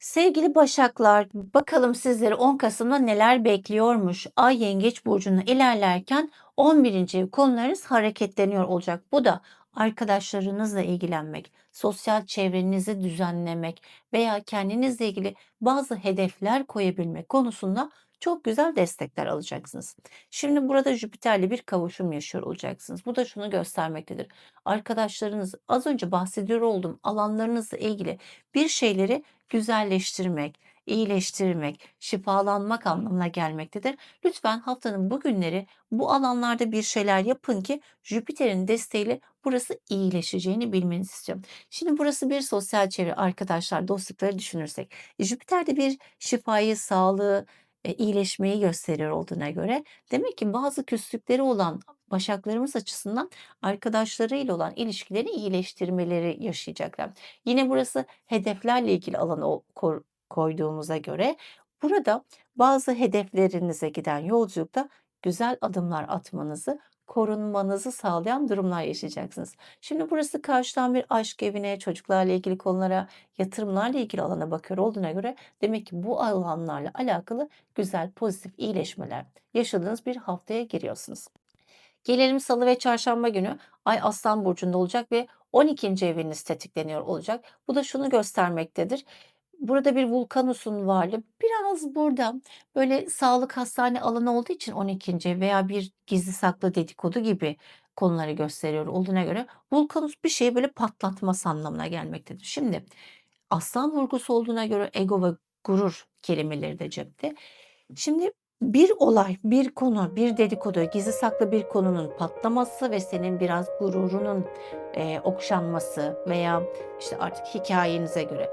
Sevgili Başaklar, bakalım sizleri 10 Kasım'da neler bekliyormuş? Ay Yengeç burcuna ilerlerken 11. ev konularınız hareketleniyor olacak. Bu da arkadaşlarınızla ilgilenmek, sosyal çevrenizi düzenlemek veya kendinizle ilgili bazı hedefler koyabilmek konusunda çok güzel destekler alacaksınız. Şimdi burada Jüpiter'le bir kavuşum yaşıyor olacaksınız. Bu da şunu göstermektedir. Arkadaşlarınız az önce bahsediyor olduğum alanlarınızla ilgili bir şeyleri güzelleştirmek, iyileştirmek, şifalanmak anlamına gelmektedir. Lütfen haftanın bu günleri bu alanlarda bir şeyler yapın ki Jüpiter'in desteğiyle burası iyileşeceğini bilmenizi istiyorum. Şimdi burası bir sosyal çevre, arkadaşlar, dostlukları düşünürsek. E, Jüpiter de bir şifayı, sağlığı, e, iyileşmeyi gösteriyor olduğuna göre demek ki bazı küslükleri olan başaklarımız açısından arkadaşlarıyla olan ilişkileri iyileştirmeleri yaşayacaklar. Yine burası hedeflerle ilgili alanı koyduğumuza göre burada bazı hedeflerinize giden yolculukta güzel adımlar atmanızı, korunmanızı sağlayan durumlar yaşayacaksınız. Şimdi burası karşıdan bir aşk evine, çocuklarla ilgili konulara, yatırımlarla ilgili alana bakıyor olduğuna göre demek ki bu alanlarla alakalı güzel, pozitif iyileşmeler yaşadığınız bir haftaya giriyorsunuz. Gelelim salı ve çarşamba günü Ay Aslan burcunda olacak ve 12. eviniz tetikleniyor olacak. Bu da şunu göstermektedir. Burada bir Vulkanus'un varlığı biraz burada böyle sağlık hastane alanı olduğu için 12. ev veya bir gizli saklı dedikodu gibi konuları gösteriyor olduğuna göre Vulkanus bir şeyi böyle patlatması anlamına gelmektedir. Şimdi aslan vurgusu olduğuna göre ego ve gurur kelimeleri de cepte. Şimdi bir olay, bir konu, bir dedikodu, gizli saklı bir konunun patlaması ve senin biraz gururunun eee, okşanması veya işte artık hikayenize göre